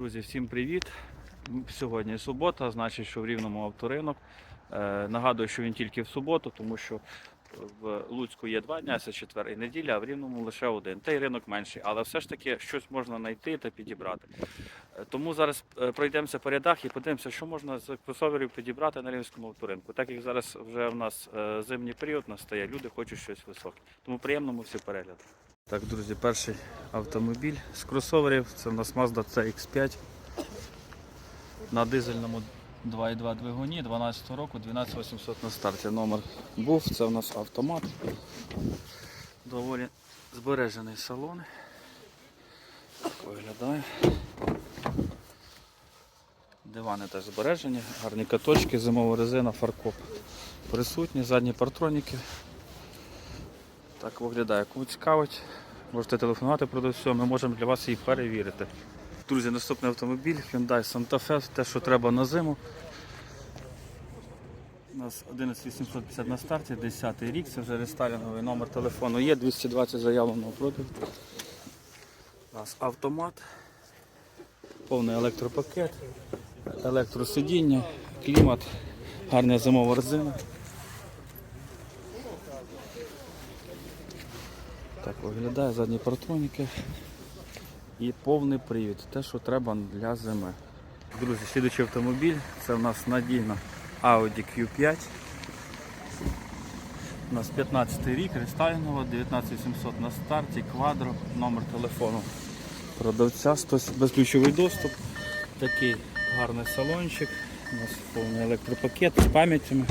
Друзі, всім привіт! Сьогодні субота, значить, що в рівному авторинок. Е, нагадую, що він тільки в суботу, тому що в Луцьку є два дня, це четвер і неділя, а в рівному лише один. Та й ринок менший, але все ж таки щось можна знайти та підібрати. Е, Тому зараз е, пройдемося по рядах і подивимося, що можна з кросоверів підібрати на рівненському авторинку. Так як зараз вже в нас е, зимній період настає, люди хочуть щось високе. Тому приємному всі перегляд. Так, друзі, перший автомобіль з кросоверів. Це в нас Mazda CX5 на дизельному 2.2 двигуні 12 року, 12800 на старті. Номер був, це в нас автомат. Доволі збережений салон. Так виглядає. Дивани теж збережені, гарні каточки, зимова резина, фаркоп присутні, задні партроніки. Так виглядає. Кому цікавить, можете телефонувати продавцю, ми можемо для вас її перевірити. Друзі, наступний автомобіль Hyundai Santa Fe, те, що треба на зиму. У нас 11850 на старті, 10 рік, це вже рестайлінговий номер телефону є, 220 заявленого продажу. У нас автомат, повний електропакет, електросидіння, клімат, гарна зимова резина. Так виглядає задні партроніки і повний привід. Те, що треба для зими. Друзі, слідуючий автомобіль це в нас надійна Audi Q5. У нас 15 рік, рестайлінгова, 19700 на старті, квадро, номер телефону продавця, 100 безключовий доступ. Такий гарний салончик. У нас повний електропакет з пам'ятями.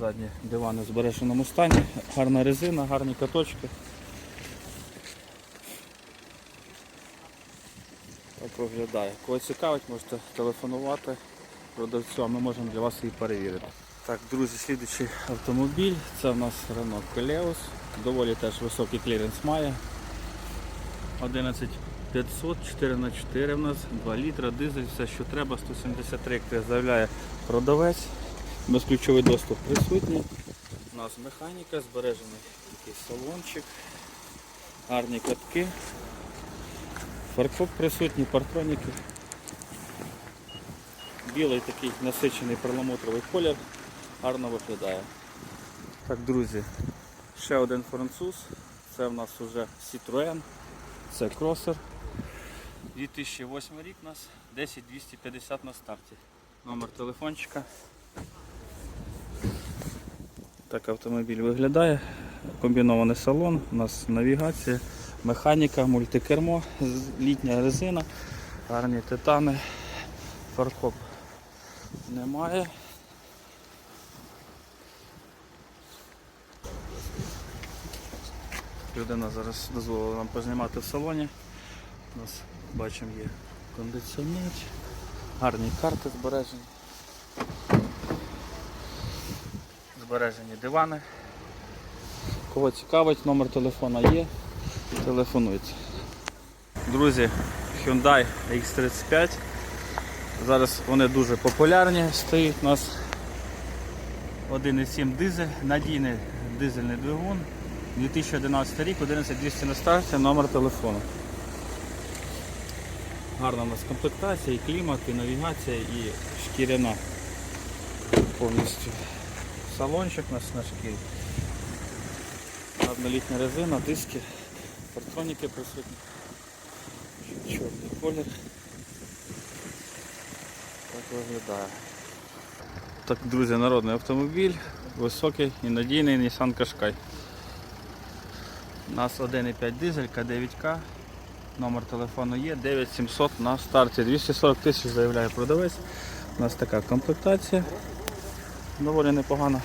Задні дивани в збереженому стані, гарна резина, гарні каточки. Так виглядає. Кого цікавить, можете телефонувати продавцю, а ми можемо для вас її перевірити. Так, друзі, слідуючий автомобіль. Це в нас Renault Koleos. Доволі теж високий кліренс має. 11500, 4х4 в нас, 2 літра, дизель, все що треба, 173, як заявляє продавець. Безключовий доступ присутній. У нас механіка, збережений такий салончик, гарні катки, фаркоп присутній, партроніки. Білий такий насичений перламутровий колір, гарно виглядає. Так, друзі, ще один француз. Це в нас вже Citroën, це кросер. 2008 рік у нас 10250 на старті. Номер телефончика. Так автомобіль виглядає. Комбінований салон, у нас навігація, механіка, мультикермо, літня резина, гарні титани, фаркоп немає. Людина зараз дозволила нам познімати в салоні. У нас бачимо є кондиціонер, гарні карти збережені. Збережені дивани. Кого цікавить, номер телефона є. Телефонуйте. Друзі, Hyundai X35. Зараз вони дуже популярні стоїть у нас 1,7 дизель, надійний дизельний двигун. 2011 рік, 11200 на старті, номер телефону. Гарна у нас комплектація, і клімат, і навігація, і шкіряна повністю. Салончик на шкірі. Гарна літня резина, диски, партроніки присутні. Чорний колір. Так виглядає. Так, друзі, народний автомобіль, високий і надійний Nissan Qashqai. У нас 1,5 дизелька, 9К. Номер телефону є, 9700 на старті. 240 тисяч заявляє продавець. У нас така комплектація. Доволі непогана.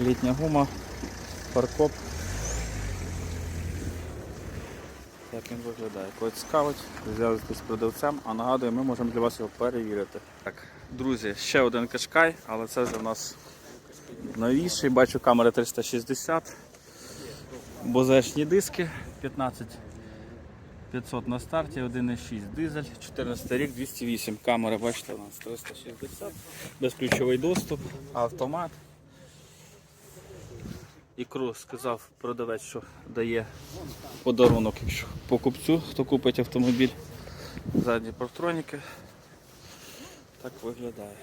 Літня гума, паркоп. Так він виглядає. Кого цікавить, зв'язуйтесь з продавцем, а нагадую, ми можемо для вас його перевірити. Так, друзі, ще один кашкай, але це вже в нас новіший. Бачу камера 360. Бозешні диски 15 500 на старті, 1,6 дизель, 14 рік, 208 камера, бачите, у нас 360, безключовий доступ, автомат. Ікру сказав продавець, що дає подарунок, якщо покупцю, хто купить автомобіль. Задні партроніки. Так виглядає.